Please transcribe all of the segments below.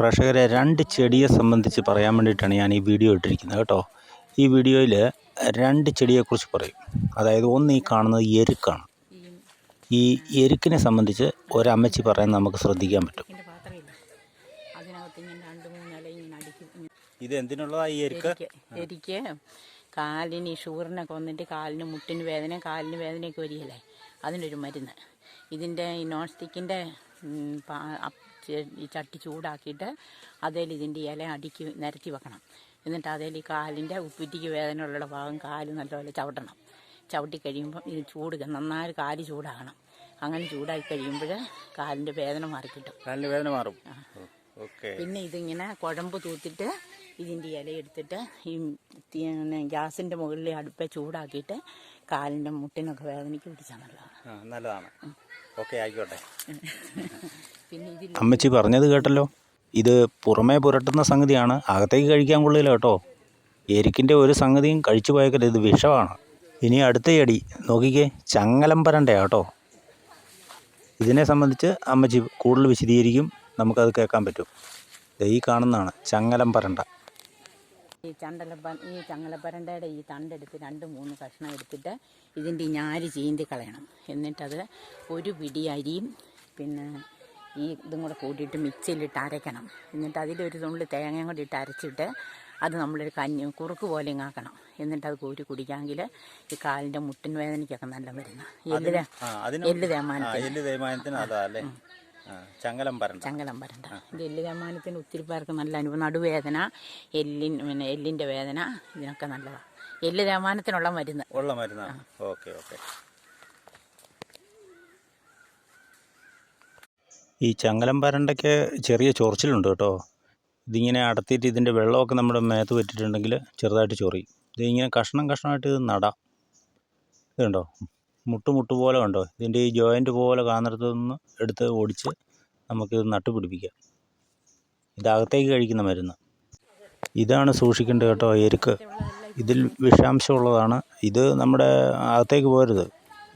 പ്രേക്ഷകരെ രണ്ട് ചെടിയെ സംബന്ധിച്ച് പറയാൻ വേണ്ടിയിട്ടാണ് ഞാൻ ഈ വീഡിയോ ഇട്ടിരിക്കുന്നത് കേട്ടോ. ഈ വീഡിയോയിൽ രണ്ട് ചെടിയെക്കുറിച്ച് പറയും. അതായത് ഒന്ന് ഈ കാണുന്നത് എരുക്കാണ്. ഈ എരുക്കിനെ സംബന്ധിച്ച് ഒരമ്മച്ചി പറയാൻ നമുക്ക് ശ്രദ്ധിക്കാൻ പറ്റും. ഇതെന്തിനുള്ളതാണ് ഇത് ഈ എരുക്ക്? എരിക്ക് കാലിന് ഈ ഷുഗറിനൊക്കെ വന്നിട്ട് കാലിന് മുട്ടിന് വേദന കാലിന് വേദനയൊക്കെ വരികയല്ലേ? അതിനൊരു മരുന്ന്. ഇതിന്റെ ഈ നോൺ സ്റ്റിക്കിന്റെ ഈ ചട്ടി ചൂടാക്കിയിട്ട് അതേൽ ഇതിന്റെ ഇല അടുക്കി നിരത്തി വെക്കണം. എന്നിട്ട് അതേൽ ഈ കാലിന്റെ ഉപ്പിറ്റിക്ക് വേദനയുള്ള ഭാഗം കാൽ നല്ലപോലെ ചവിട്ടണം. ചവിട്ടി കഴിയുമ്പോൾ ഇത് ചൂട് നന്നായി കാൽ ചൂടാകണം. അങ്ങനെ ചൂടാക്കി കഴിയുമ്പോൾ കാലിന്റെ വേദന മാറി കിട്ടും. വേദന മാറും. പിന്നെ ഇതിങ്ങനെ കുഴമ്പ് തൂത്തിട്ട് ഇതിന്റെ ഇല എടുത്തിട്ട് ഈ ഗ്യാസിന്റെ മുകളിൽ അടുപ്പെ ചൂടാക്കിയിട്ട് കാലിന്റെ മുട്ടിനൊക്കെ വേദനയ്ക്ക് പിടിച്ചാൽ നല്ലതാണ്. നല്ലതാണ്. ഓക്കെ ആയിക്കോട്ടെ. പിന്നെ അമ്മച്ചി പറഞ്ഞത് കേട്ടല്ലോ. ഇത് പുറമേ പുരട്ടുന്ന സംഗതിയാണ്. അകത്തേക്ക് കഴിക്കാൻ കൊള്ളില്ല കേട്ടോ. എരിക്കിന്റെ ഒരു സംഗതിയും കഴിച്ചു പോയേക്കരുത്. ഇത് വിഷമാണ്. ഇനി അടുത്ത ചെടി നോക്കിക്കേ ചങ്ങലം പരണ്ട കേട്ടോ. ഇതിനെ സംബന്ധിച്ച് അമ്മച്ചി കൂടുതൽ വിശദീകരിക്കും. നമുക്കത് കേൾക്കാൻ പറ്റും. ദേ ഈ കാണുന്നതാണ് ചങ്ങലം പരണ്ട ഈ ചണ്ടലപ്പ ഈ ചങ്ങലപ്പരണ്ടയുടെ ഈ തണ്ടെടുത്ത് രണ്ട് മൂന്ന് കഷ്ണം എടുത്തിട്ട് ഇതിന്റെ ഈ ഞാര് ചീന്തി കളയണം. എന്നിട്ടത് ഒരു പിടി അരിയും പിന്നെ ഈ ഇതും കൂടെ കൂട്ടിയിട്ട് മിക്സിയിലിട്ട് അരയ്ക്കണം. എന്നിട്ട് അതിലൊരു തുള്ളി തേങ്ങയും കൂടി ഇട്ട് അരച്ചിട്ട് അത് നമ്മളൊരു കഞ്ഞി കുറുക്ക് പോലെ ഇങ്ങാക്കണം എന്നിട്ട് അത് കോരി കുടിക്കാമെങ്കിൽ ഈ കാലിന്റെ മുട്ടിൻ വേദനയ്ക്കൊക്കെ നല്ല മരുന്ന് എല്ല് എല്ല് തേമാനത്തിന് ചങ്ങലം പരണ്ട ചങ്ങലം എല്ല് കമാനത്തിന് ഒത്തിരി പേർക്ക് നല്ല അനുഭവം നടുവേദന എല്ലിൻ പിന്നെ എല്ലിന്റെ വേദന ഇതിനൊക്കെ നല്ലതാണ് എല്ല് കമാനത്തിനുള്ള മരുന്ന്. ഉള്ള മരുന്ന്? Okay okay. ഈ ചങ്ങലം പരണ്ടയ്ക്ക് ചെറിയ ചൊറിച്ചിലുണ്ട് കേട്ടോ. ഇതിങ്ങനെ അടത്തിയിട്ട് ഇതിന്റെ വെള്ളമൊക്കെ നമ്മുടെ മേത്ത് പറ്റിയിട്ടുണ്ടെങ്കിൽ ചെറുതായിട്ട് ചൊറിയും ഇതിങ്ങനെ കഷ്ണം കഷ്ണമായിട്ട് ഇത് നടാം. ഇത് കണ്ടോ മുട്ട് മുട്ട് പോലെ കണ്ടോ? ഇതിന്റെ ഈ ജോയിന്റ് പോലെ കാണുന്നിടത്ത് നിന്ന് എടുത്ത് ഓടിച്ച് നമുക്കിത് നട്ടുപിടിപ്പിക്കാം. ഇതകത്തേക്ക് കഴിക്കുന്ന മരുന്ന്. ഇതാണ് സൂക്ഷിക്കേണ്ടത് കേട്ടോ എരുക്ക്. ഇതിൽ വിഷാംശമുള്ളതാണ്. ഇത് നമ്മുടെ അകത്തേക്ക് പോരുത്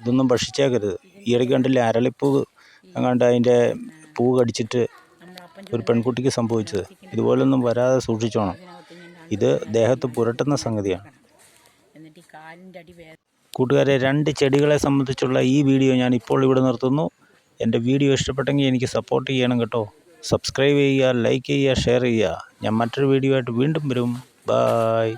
ഇതൊന്നും ഭക്ഷിച്ചേക്കരുത്. ഈ ഇടയ്ക്ക് കണ്ടില്ലേ അരളിപ്പൂ എങ്ങാണ്ട് അതിന്റെ പൂ കടിച്ചിട്ട് ഒരു പെൺകുട്ടിക്ക് സംഭവിച്ചത്. ഇതുപോലൊന്നും വരാതെ സൂക്ഷിച്ചോണം. ഇത് ദേഹത്ത് പുരട്ടുന്ന സംഗതിയാണ്. കൂട്ടുകാരെ രണ്ട് ചെടികളെ സംബന്ധിച്ചുള്ള ഈ വീഡിയോ ഞാൻ ഇപ്പോൾ ഇവിടെ നിർത്തുന്നു. എന്റെ വീഡിയോ ഇഷ്ടപ്പെട്ടെങ്കിൽ എനിക്ക് സപ്പോർട്ട് ചെയ്യണം കേട്ടോ. സബ്സ്ക്രൈബ് ചെയ്യുക ലൈക്ക് ചെയ്യുക ഷെയർ ചെയ്യുക. ഞാൻ മറ്റൊരു വീഡിയോ ആയിട്ട് വീണ്ടും വരും. ബായ്